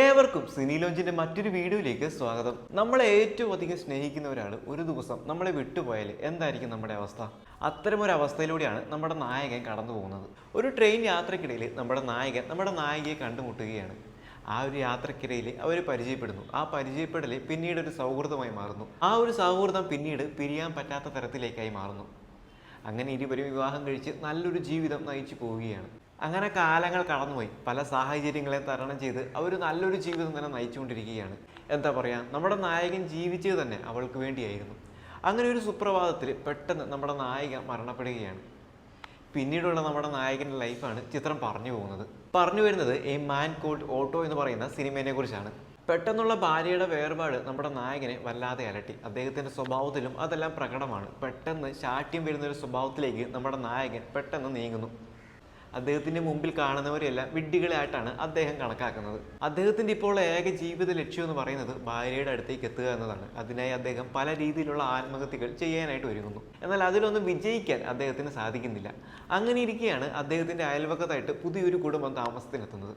ഏവർക്കും സിനി ലോഞ്ചിന്റെ മറ്റൊരു വീഡിയോയിലേക്ക് സ്വാഗതം. നമ്മളെ ഏറ്റവും അധികം സ്നേഹിക്കുന്ന ഒരാൾ ഒരു ദിവസം നമ്മളെ വിട്ടുപോയാൽ എന്തായിരിക്കും നമ്മുടെ അവസ്ഥ? അത്തരമൊരു അവസ്ഥയിലൂടെയാണ് നമ്മുടെ നായകൻ കടന്നു പോകുന്നത്. ഒരു ട്രെയിൻ യാത്രക്കിടയിൽ നമ്മുടെ നായകൻ നമ്മുടെ നായികയെ കണ്ടുമുട്ടുകയാണ്. ആ ഒരു യാത്രക്കിടയിൽ അവർ പരിചയപ്പെടുന്നു. ആ പരിചയപ്പെടൽ പിന്നീട് ഒരു സൗഹൃദമായി മാറുന്നു. ആ ഒരു സൗഹൃദം പിന്നീട് പിരിയാൻ പറ്റാത്ത തരത്തിലേക്കായി മാറുന്നു. അങ്ങനെ ഇരുവരും വിവാഹം കഴിച്ച് നല്ലൊരു ജീവിതം നയിച്ചു പോവുകയാണ്. അങ്ങനെ കാലങ്ങൾ കടന്നുപോയി. പല സാഹചര്യങ്ങളെ തരണം ചെയ്ത് അവർ നല്ലൊരു ജീവിതം തന്നെ നയിച്ചുകൊണ്ടിരിക്കുകയാണ്. എന്താ പറയുക നമ്മുടെ നായകൻ ജീവിച്ചത് തന്നെ അവൾക്ക് വേണ്ടിയായിരുന്നു. അങ്ങനെ ഒരു സുപ്രഭാതത്തിൽ പെട്ടെന്ന് നമ്മുടെ നായിക മരണപ്പെടുകയാണ്. പിന്നീടുള്ള നമ്മുടെ നായകന്റെ ലൈഫാണ് ചിത്രം പറഞ്ഞു പോകുന്നത്. പറഞ്ഞു വരുന്നത് എ മാൻ കോൾഡ് ഓട്ടോ എന്ന് പറയുന്ന സിനിമയെ കുറിച്ചാണ്. പെട്ടെന്നുള്ള ഭാര്യയുടെ വേർപാട് നമ്മുടെ നായകനെ വല്ലാതെ അലട്ടി. അദ്ദേഹത്തിന്റെ സ്വഭാവത്തിലും അതെല്ലാം പ്രകടമാണ്. പെട്ടെന്ന് ശാഠ്യം വരുന്ന ഒരു സ്വഭാവത്തിലേക്ക് നമ്മുടെ നായകൻ പെട്ടെന്ന് നീങ്ങുന്നു. അദ്ദേഹത്തിന്റെ മുമ്പിൽ കാണുന്നവരെല്ലാം വിഡ്ഢികളായിട്ടാണ് അദ്ദേഹം കണക്കാക്കുന്നത്. അദ്ദേഹത്തിന്റെ ഇപ്പോൾ ഏക ജീവിത ലക്ഷ്യം എന്ന് പറയുന്നത് ഭാര്യയുടെ അടുത്തേക്ക് എത്തുക എന്നതാണ്. അതിനായി അദ്ദേഹം പല രീതിയിലുള്ള ആത്മഹത്യകൾ ചെയ്യാനായിട്ട് ഒരുങ്ങുന്നു. എന്നാൽ അതിലൊന്നും വിജയിക്കാൻ അദ്ദേഹത്തിന് സാധിക്കുന്നില്ല. അങ്ങനെ ഇരിക്കെയാണ് അദ്ദേഹത്തിന്റെ അയൽവക്കത്തായിട്ട് പുതിയൊരു കുടുംബം താമസത്തിനെത്തുന്നത്.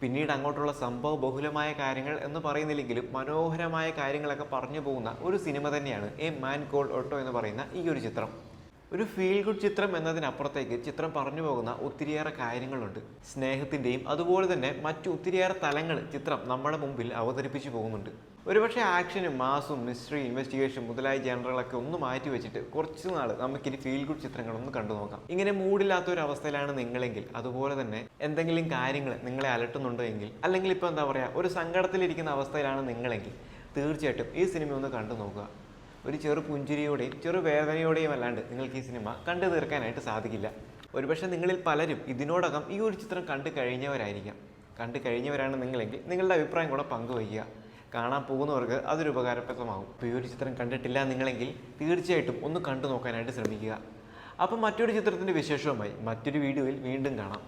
പിന്നീട് അങ്ങോട്ടുള്ള സംഭവ ബഹുലമായ കാര്യങ്ങൾ എന്ന് പറയുന്നില്ലെങ്കിലും മനോഹരമായ കാര്യങ്ങളൊക്കെ പറഞ്ഞു പോകുന്ന ഒരു സിനിമ തന്നെയാണ് എ മാൻ കോൾ ഓട്ടോ എന്ന് പറയുന്ന ഈ ഒരു ചിത്രം. ഒരു ഫീൽ ഗുഡ് ചിത്രം എന്നതിനപ്പുറത്തേക്ക് ചിത്രം പറഞ്ഞു പോകുന്ന ഒത്തിരിയേറെ കാര്യങ്ങളുണ്ട്. സ്നേഹത്തിന്റെയും അതുപോലെ തന്നെ മറ്റു ഒത്തിരിയേറെ തലങ്ങൾ ചിത്രം നമ്മുടെ മുമ്പിൽ അവതരിപ്പിച്ചു പോകുന്നുണ്ട്. ഒരുപക്ഷെ ആക്ഷനും മാസും മിസ്റ്ററി ഇൻവെസ്റ്റിഗേഷൻ മുതലായ ജനറുകളൊക്കെ ഒന്ന് മാറ്റി വെച്ചിട്ട് കുറച്ച് നാൾ നമുക്കിനി ഫീൽ ഗുഡ് ചിത്രങ്ങളൊന്ന് കണ്ടു നോക്കാം. ഇങ്ങനെ മൂടില്ലാത്ത ഒരു അവസ്ഥയിലാണ് നിങ്ങളെങ്കിൽ അതുപോലെ തന്നെ എന്തെങ്കിലും കാര്യങ്ങൾ നിങ്ങളെ അലട്ടുന്നുണ്ടോ എങ്കിൽ അല്ലെങ്കിൽ ഇപ്പോൾ എന്താ പറയുക ഒരു സങ്കടത്തിലിരിക്കുന്ന അവസ്ഥയിലാണ് നിങ്ങളെങ്കിൽ തീർച്ചയായിട്ടും ഈ സിനിമ ഒന്ന് കണ്ടു നോക്കുക. ഒരു ചെറു പുഞ്ചിരിയോടെയും ചെറു വേദനയോടെയും അല്ലാണ്ട് നിങ്ങൾക്ക് ഈ സിനിമ കണ്ടു തീർക്കാനായിട്ട് സാധിക്കില്ല. ഒരുപക്ഷെ നിങ്ങളിൽ പലരും ഇതിനോടകം ഈ ഒരു ചിത്രം കണ്ടു കഴിഞ്ഞവരായിരിക്കാം. കണ്ടു കഴിഞ്ഞവരാണ് നിങ്ങളെങ്കിൽ നിങ്ങളുടെ അഭിപ്രായം കൂടെ പങ്കുവയ്ക്കുക. കാണാൻ പോകുന്നവർക്ക് അതൊരു ഉപകാരപ്രദമാകും. ഇപ്പോൾ ഈ ഒരു ചിത്രം കണ്ടിട്ടില്ല നിങ്ങളെങ്കിൽ തീർച്ചയായിട്ടും ഒന്ന് കണ്ടു നോക്കാനായിട്ട് ശ്രമിക്കുക. അപ്പം മറ്റൊരു ചിത്രത്തിന്റെ വിശേഷവുമായി മറ്റൊരു വീഡിയോയിൽ വീണ്ടും കാണാം.